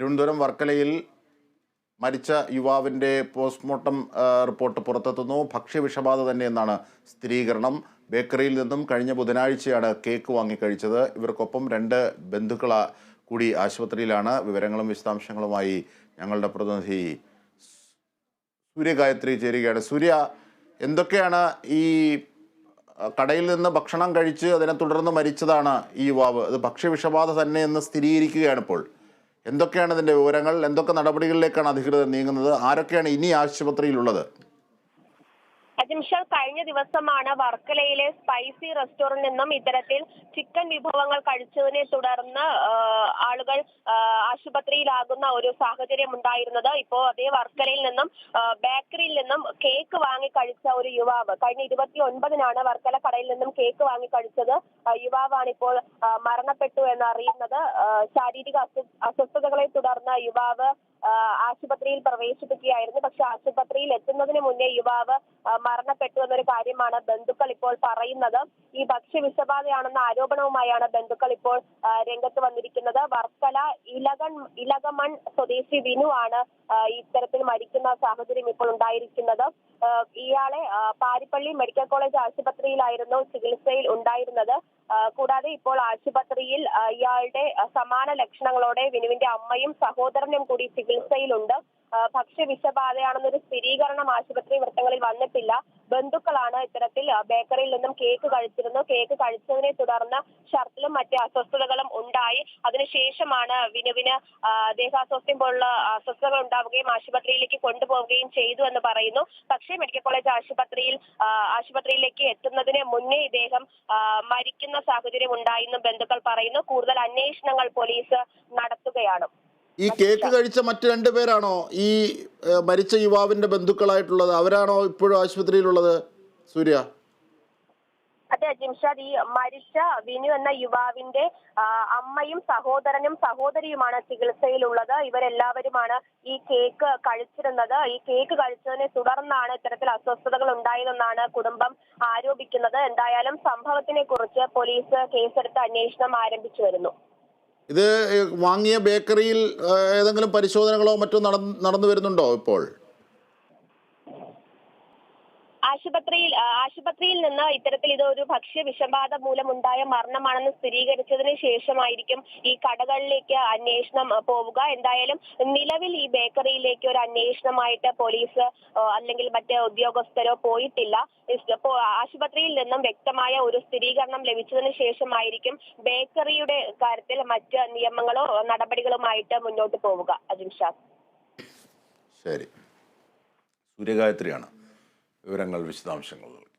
തിരുവനന്തപുരം വർക്കലയിൽ മരിച്ച യുവാവിന്റെ പോസ്റ്റ്മോർട്ടം റിപ്പോർട്ട് പുറത്തെത്തുന്നു. ഭക്ഷ്യവിഷബാധ തന്നെയെന്നാണ് സ്ഥിരീകരണം. ബേക്കറിയിൽ നിന്നും കഴിഞ്ഞ ബുധനാഴ്ചയാണ് കേക്ക് വാങ്ങിക്കഴിച്ചത്. ഇവർക്കൊപ്പം രണ്ട് ബന്ധുക്കള കൂടി ആശുപത്രിയിലാണ്. വിവരങ്ങളും വിശദാംശങ്ങളുമായി ഞങ്ങളുടെ പ്രതിനിധി സൂര്യഗായത്രി ചേരുകയാണ്. സൂര്യ എന്തൊക്കെയാണ് ഈ കടയിൽ നിന്ന് ഭക്ഷണം കഴിച്ച് അതിനെ തുടർന്ന് മരിച്ചതാണ് ഈ യുവാവ്? അത് ഭക്ഷ്യവിഷബാധ തന്നെ എന്ന് സ്ഥിരീകരിക്കുകയാണ് ഇപ്പോൾ എന്തൊക്കെയാണ് ഇതിന്റെ വിവരങ്ങൾ? എന്തൊക്കെ നടപടികളിലേക്കാണ് അധികൃതർ നീങ്ങുന്നത്? ആരൊക്കെയാണ് ഇനി ആശുപത്രിയിലുള്ളത്? അജിംഷാൽ കഴിഞ്ഞ ദിവസമാണ് വർക്കലയിലെ സ്പൈസി റെസ്റ്റോറന്റ് നിന്നും ഇത്തരത്തിൽ ചിക്കൻ വിഭവങ്ങൾ കഴിച്ചതിനെ തുടർന്ന് ആളുകൾ ആശുപത്രിയിലാകുന്ന ഒരു സാഹചര്യം ഉണ്ടായിരുന്നത്. ഇപ്പോ അതേ വർക്കലയിൽ നിന്നും ബേക്കറിയിൽ നിന്നും കേക്ക് വാങ്ങി കഴിച്ച ഒരു യുവാവ് കഴിഞ്ഞ ഇരുപത്തി ഒൻപതിനാണ് വർക്കല കടയിൽ നിന്നും കേക്ക് വാങ്ങി കഴിച്ചത്. യുവാവാണ് ഇപ്പോൾ മരണപ്പെട്ടു എന്ന് അറിയുന്നത് ശാരീരിക അസ്വ- അസ്വസ്ഥതകളെ തുടർന്ന് യുവാവ് ആശുപത്രിയിൽ പ്രവേശിപ്പിക്കുകയായിരുന്നു. പക്ഷെ ആശുപത്രിയിൽ എത്തുന്നതിന് മുന്നേ യുവാവ് മരണപ്പെട്ടു എന്നൊരു കാര്യമാണ് ബന്ധുക്കൾ ഇപ്പോൾ പറയുന്നത്. ഈ ഭക്ഷ്യ വിഷബാധയാണെന്ന ആരോപണവുമായാണ് ബന്ധുക്കൾ ഇപ്പോൾ രംഗത്ത് വന്നിരിക്കുന്നത്. വർക്കല ഇലകൺ ഇലകമൺ സ്വദേശി വിനു ആണ് ഇത്തരത്തിൽ മരിക്കുന്ന സാഹചര്യം ഇപ്പോൾ ഉണ്ടായിരിക്കുന്നത്. ഇയാളെ പാരിപ്പള്ളി മെഡിക്കൽ കോളേജ് ആശുപത്രിയിലായിരുന്നു ചികിത്സയിൽ ഉണ്ടായിരുന്നത്. കൂടാതെ ഇപ്പോൾ ആശുപത്രിയിൽ ഇയാളുടെ സമാന ലക്ഷണങ്ങളോടെ വിനുവിന്റെ അമ്മയും സഹോദരനും കൂടി ചികിത്സയിലുണ്ട്. ആ, ഭക്ഷ്യവിഷബാധയാണെന്നൊരു സ്ഥിരീകരണം ആശുപത്രി വൃത്തങ്ങളിൽ വന്നിട്ടില്ല. ബന്ധുക്കളാണ് ഇത്തരത്തിൽ ബേക്കറിയിൽ നിന്നും കേക്ക് കഴിച്ചിരുന്നു. കേക്ക് കഴിച്ചതിനെ തുടർന്ന് ഷർട്ടിലും മറ്റ് അസ്വസ്ഥതകളും ഉണ്ടായി. അതിനുശേഷമാണ് വിനുവിന് ദേഹാസ്വാസ്ഥ്യം പോലുള്ള അസ്വസ്ഥതകൾ ഉണ്ടാവുകയും ആശുപത്രിയിലേക്ക് കൊണ്ടുപോവുകയും ചെയ്തു എന്ന് പറയുന്നു. പക്ഷേ മെഡിക്കൽ കോളേജ് ആശുപത്രിയിൽ ആശുപത്രിയിലേക്ക് എത്തുന്നതിന് മുന്നേ ഇദ്ദേഹം മരിക്കുന്ന സാഹചര്യം ഉണ്ടായെന്നും ബന്ധുക്കൾ പറയുന്നു. കൂടുതൽ അന്വേഷണങ്ങൾ പോലീസ് നടത്തുകയാണ്. ഈ കേക്ക് കഴിച്ച മറ്റു രണ്ടുപേരാണോ ഈ മരിച്ച യുവാവിന്റെ ബന്ധുക്കളായിട്ടുള്ളത്? അവരാണോ ഇപ്പോഴും ആശുപത്രിയിലുള്ളത്? സൂര്യ. അതെ ജിംഷാദ് ഈ മരിച്ച വിനു എന്ന യുവാവിന്റെ അമ്മയും സഹോദരനും സഹോദരിയുമാണ് ചികിത്സയിലുള്ളത്. ഇവരെല്ലാവരുമാണ് ഈ കേക്ക് കഴിച്ചിരുന്നത്. ഈ കേക്ക് കഴിച്ചതിനെ തുടർന്നാണ് ഇത്തരത്തിൽ അസ്വസ്ഥതകൾ ഉണ്ടായതെന്നാണ് കുടുംബം ആരോപിക്കുന്നത്. എന്തായാലും സംഭവത്തിനെ കുറിച്ച് പോലീസ് കേസെടുത്ത് അന്വേഷണം ആരംഭിച്ചു വരുന്നു. ഇത് വാങ്ങിയ ബേക്കറിയിൽ ഏതെങ്കിലും പരിശോധനകളോ മറ്റോ നടന്നു വരുന്നുണ്ടോ ഇപ്പോൾ? ആശുപത്രിയിൽ ആശുപത്രിയിൽ നിന്ന് ഇത്തരത്തിൽ ഇത് ഒരു ഭക്ഷ്യ വിഷബാധ മൂലമുണ്ടായ മരണമാണെന്ന് സ്ഥിരീകരിച്ചതിന് ശേഷമായിരിക്കും ഈ കടകളിലേക്ക് അന്വേഷണം പോവുക. എന്തായാലും നിലവിൽ ഈ ബേക്കറിയിലേക്ക് ഒരു അന്വേഷണമായിട്ട് പോലീസ് അല്ലെങ്കിൽ മറ്റ് ഉദ്യോഗസ്ഥരോ പോയിട്ടില്ല. ആശുപത്രിയിൽ നിന്നും വ്യക്തമായ ഒരു സ്ഥിരീകരണം ലഭിച്ചതിന് ശേഷമായിരിക്കും ബേക്കറിയുടെ കാര്യത്തിൽ മറ്റ് നിയമങ്ങളോ നടപടികളുമായിട്ട് മുന്നോട്ട് പോവുക. അജിൻഷാ ശരി. സൂര്യഗായത്രിയാണ്. വിവരങ്ങൾ വിശദാംശങ്ങൾ നൽകുന്നത്